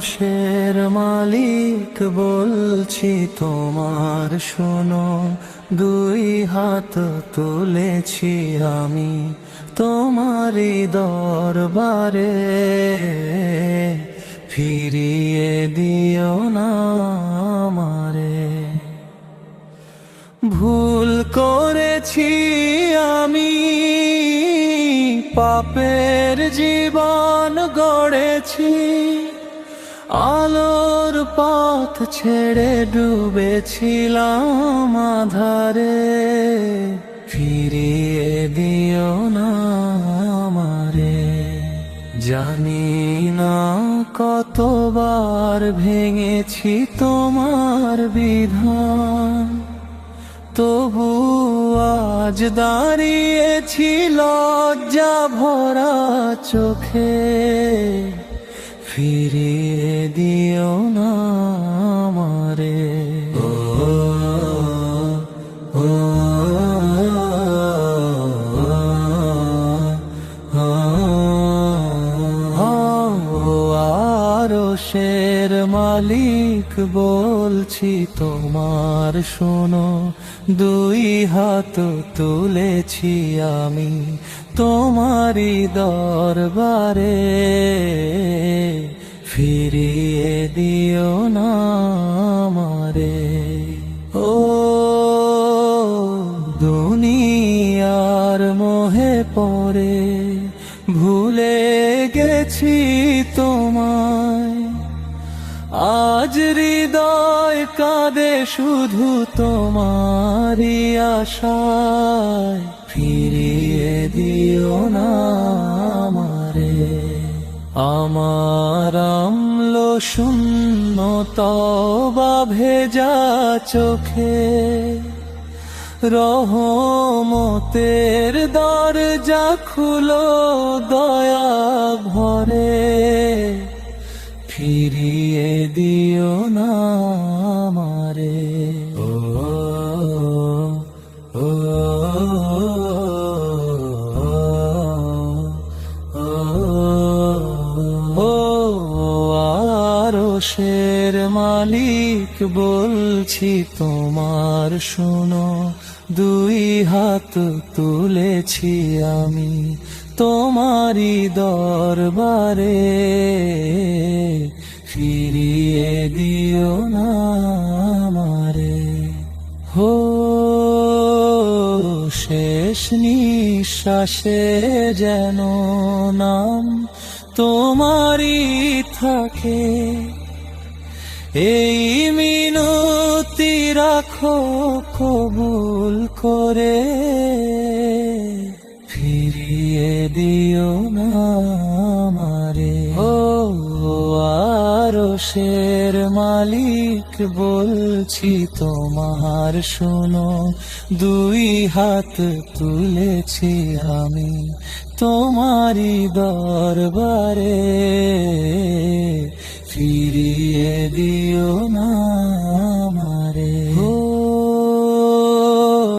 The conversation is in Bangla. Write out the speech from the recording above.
আরশের মালিক বলছি তোমার শোনো দুই হাত তুলেছি আমি তোমারই দরবারে। ফিরিয়ে দিও না। ভুল করেছি আমি, পাপের জীবন গড়েছি। আলোর পথ ছেড়ে ডুবেছিলাম আধারে, ফিরিয়ে দিও না আমারে। জানি না কতবার ভেঙেছি তোমার বিধান তবু আজ দাঁড়িয়েছিল লজ্জা ভরা চোখে ফিরিয়ে দিও আরশের মালিক বলছি তোমার শোনো, দুই হাত তুলেছি আমি তোমারই দরবারে। ফিরিয়ে দিও না আমারে। ও দুনিয়ার মোহে পড়ে ভুলে গেছি তোমায়। আজ হৃদয় কাঁদে শুধু তোমারই আশায়। ফিরিয়ে দিও না আমারে। আমার আমল শূন্য তবা ভেজা চোখে। রহমতের দরজা খুলো দয়া ভরে। ফিরিয়ে দিও না আমারে। ও মালিক বলছি তোমার শোনো, দুই হাত তুলেছি আমি তোমারই দরবারে। ফিরিয়ে দিও না আমারে। হো, শেষ নিঃশ্বাসে যেন নাম তোমারই থাকে। এই মিনতি রাখো, কবুল করে। ফিরিয়ে দিও না আমারে। ও আরশের মালিক, বলছি তোমার শোনো। দুই হাত তুলেছি আমি তোমারই দরবারে। ফিরিয়ে দিও না।